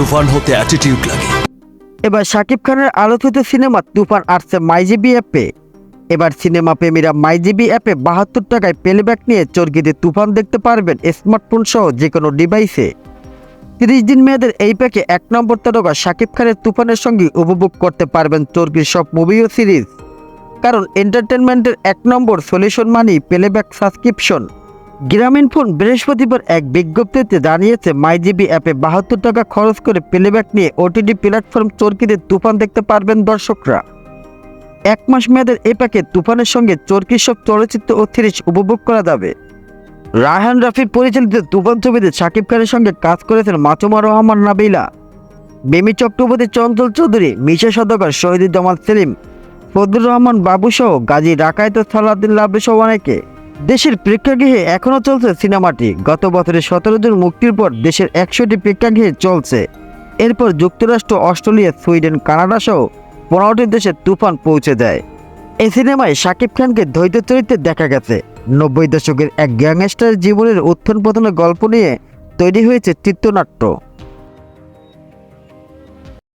তুফান হতে অ্যাটিটিউড লাগে। এবার শাকিব খানের আলোচিত সিনেমা তুফান আসছে মাইজিবি অ্যাপে। এবার সিনেমা প্রেমীরা মাইজিবি অ্যাপে বাহাত্তর টাকায় প্লেব্যাক নিয়ে চরকিতে তুফান দেখতে পারবেন স্মার্টফোন সহ যে কোনো ডিভাইসে তিরিশ দিন মেয়াদের এই প্যাকে এক নম্বর তারকা শাকিব খানের তুফানের সঙ্গে উপভোগ করতে পারবেন চরকির সব মুভি ও সিরিজ কারণ এন্টারটেনমেন্টের এক নম্বর solution money playback subscription Grameenphone বৃহস্পতিবার এক বিজ্ঞপ্তিতে জানিয়েছে, মাইজিবি অ্যাপে বাহাত্তর টাকা খরচ করে প্লেব্যাক নিয়ে ওটিটি প্ল্যাটফর্ম চরকিতে তুফান দেখতে পারবেন দর্শকরা। এক মাস মেয়াদের এ প্যাকে তুফানের সঙ্গে চরকির সব চলচ্চিত্র ও সিরিজ উপভোগ করা যাবে। রায়হান রাফি পরিচালিত তুফান ছবিতে শাকিব খানের সঙ্গে কাজ করেছেন মাসুমা রহমান নাবিলা। বেমি চক্রবর্তী, চঞ্চল চৌধুরী, মিশা সদকার শহীদুর জামাল সেলিম, ফজলুর রহমান বাবুসহ গাজী রাকায়ত সালাউদ্দিন লাভলি সহ অনেকে। দেশের প্রেক্ষাগৃহে এখনও চলছে সিনেমাটি। গত বছরের সতেরো জন মুক্তির পর দেশের একশোটি প্রেক্ষাগৃহে চলছে। এরপর যুক্তরাষ্ট্র, অস্ট্রেলিয়া, সুইডেন, কানাডা সহ পনেরোটি দেশে তুফান পৌঁছে দেয় এই সিনেমায় শাকিব খানকে দ্বৈত চরিত্রে দেখা গেছে। নব্বই দশকের এক গ্যাংস্টার জীবনের উত্থান পতনের গল্প নিয়ে তৈরি হয়েছে চিত্রনাট্য।